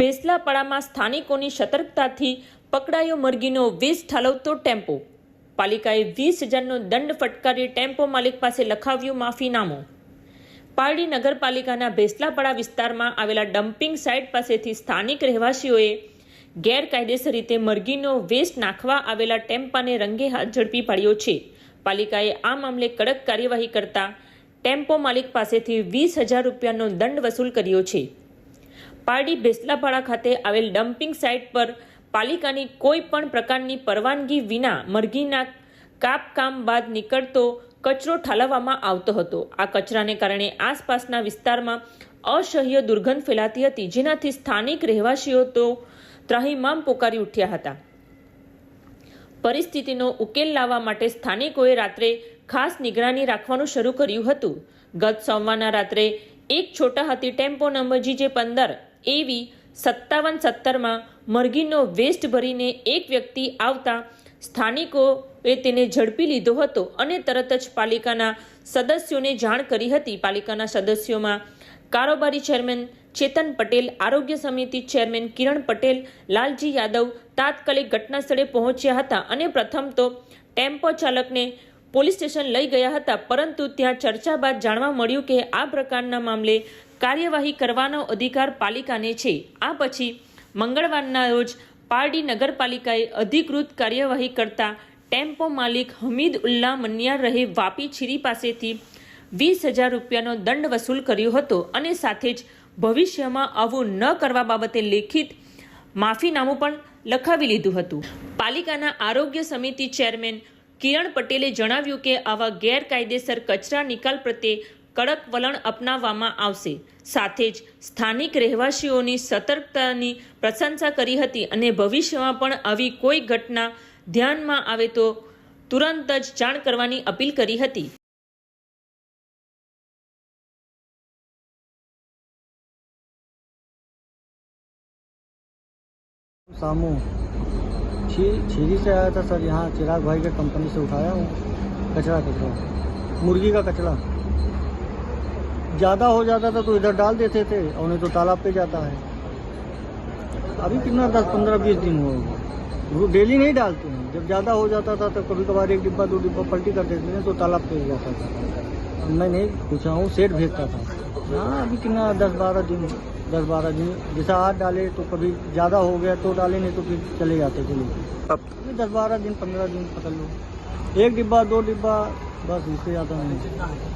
ભેસલાપાડામાં સ્થાનિકોની સતર્કતાથી પકડાયો મરઘીનો વીસ ઠાલવતો ટેમ્પો. પાલિકાએ વીસ હજારનો દંડ ફટકારી ટેમ્પો માલિક પાસે લખાવ્યું માફીનામું. પારડી નગરપાલિકાના ભેસલાપાડા વિસ્તારમાં આવેલા ડમ્પિંગ સાઇટ પાસેથી સ્થાનિક રહેવાસીઓએ ગેરકાયદેસર રીતે મરઘીનો વેસ્ટ નાખવા આવેલા ટેમ્પાને રંગે હાથ ઝડપી પાડ્યો છે. પાલિકાએ આ મામલે કડક કાર્યવાહી કરતા ટેમ્પો માલિક પાસેથી વીસ હજાર રૂપિયાનો દંડ વસૂલ કર્યો છે. પારડી બેસલાપાડા ખાતે આવેલ ડમ્પિંગ સાઇટ પર પાલિકાની કોઈ પણ પ્રકારની પરવાનગી વિના મરઘીના કાપકામ બાદ નીકળતો કચરો ઠાલવવામાં આવતો હતો. આ કચરાને કારણે આસપાસના વિસ્તારમાં અસહ્ય દુર્ગંધ ફેલાતી હતી. જેનાથી સ્થાનિક રહેવાસીઓ તો ત્રાહીમામ પોકારી ઉઠ્યા હતા. પરિસ્થિતિનો ઉકેલ લાવવા માટે સ્થાનિકોએ રાત્રે ખાસ નિગરાની રાખવાનું શરૂ કર્યું હતું. ગત સોમવારના રાત્રે એક Chhota Hathi tempo number GJ પંદર એવી સત્તાવન સત્તરમાં મરઘીનો વેસ્ટ ભરીને એક વ્યક્તિ આવતા સ્થાનિકોએ તેને ઝડપી લીધો હતો અને તરત જ પાલિકાના સદસ્યોને જાણ કરી હતી. પાલિકાના સદસ્યોમાં કારોબારી ચેરમેન ચેતન પટેલ, આરોગ્ય સમિતિ ચેરમેન કિરણ પટેલ, લાલજી યાદવ તાત્કાલિક ઘટના સ્થળે પહોંચ્યા હતા અને પ્રથમ તો ટેમ્પો ચાલકને પોલીસ સ્ટેશન લઈ ગયા હતા. પરંતુ ત્યાં ચર્ચા બાદ જાણવા મળ્યું કે આ પ્રકારના મામલે કાર્યવાહી કરવાનો અધિકાર પાલિકાને છે. આ પછી મંગળવારના રોજ પારડી નગરપાલિકાએ અધિકૃત કાર્યવાહી કરતા ટેમ્પો માલિક હમીદ ઉલ્લા મન્યાર રહે વાપી છીરી પાસેથી વીસ હજાર રૂપિયાનો દંડ વસૂલ કર્યો હતો અને સાથે જ ભવિષ્યમાં આવું ન કરવા બાબતે લેખિત માફીનામું પણ લખાવી લીધું હતું. પાલિકાના આરોગ્ય સમિતિ ચેરમેન કિરણ પટેલે જણાવ્યું કે આવા ગેરકાયદેસર કચરા નિકાલ પ્રત્યે કડક વલણ અપનાવવામાં આવશે સાથે જ સ્થાનિક રહેવાસીઓની સતર્કતાની પ્રશંસા કરી હતી અને ભવિષ્યમાં પણ આવી કોઈ ઘટના ધ્યાનમાં આવે તો તુરંત જ જાણ કરવાની અપીલ કરી હતી सामू छी छीरी से आया था सर यहाँ चिराग भाई के कंपनी से उठाया हूँ कचरा कचरा मुर्गी का कचरा ज़्यादा हो जाता था तो इधर डाल देते थे और नहीं तो तालाब पे जाता है। अभी कितना दस पंद्रह बीस दिन हुआ होगा वो डेली नहीं डालते हैं। जब ज़्यादा हो जाता था तो कभी कभार एक डिब्बा दो डिब्बा पलटी कर देते थे तो तालाब पे जाता था। मैं नहीं पूछा हूँ सेठ भेजता था। हाँ अभी कितना दस बारह दिन दस बारह दिन जैसा आज डाले तो कभी ज़्यादा हो गया तो डाले नहीं तो फिर चले जाते थे लोग। दस बारह दिन पंद्रह दिन पकड़ लो। एक डिब्बा दो डिब्बा बस इससे ज़्यादा नहीं।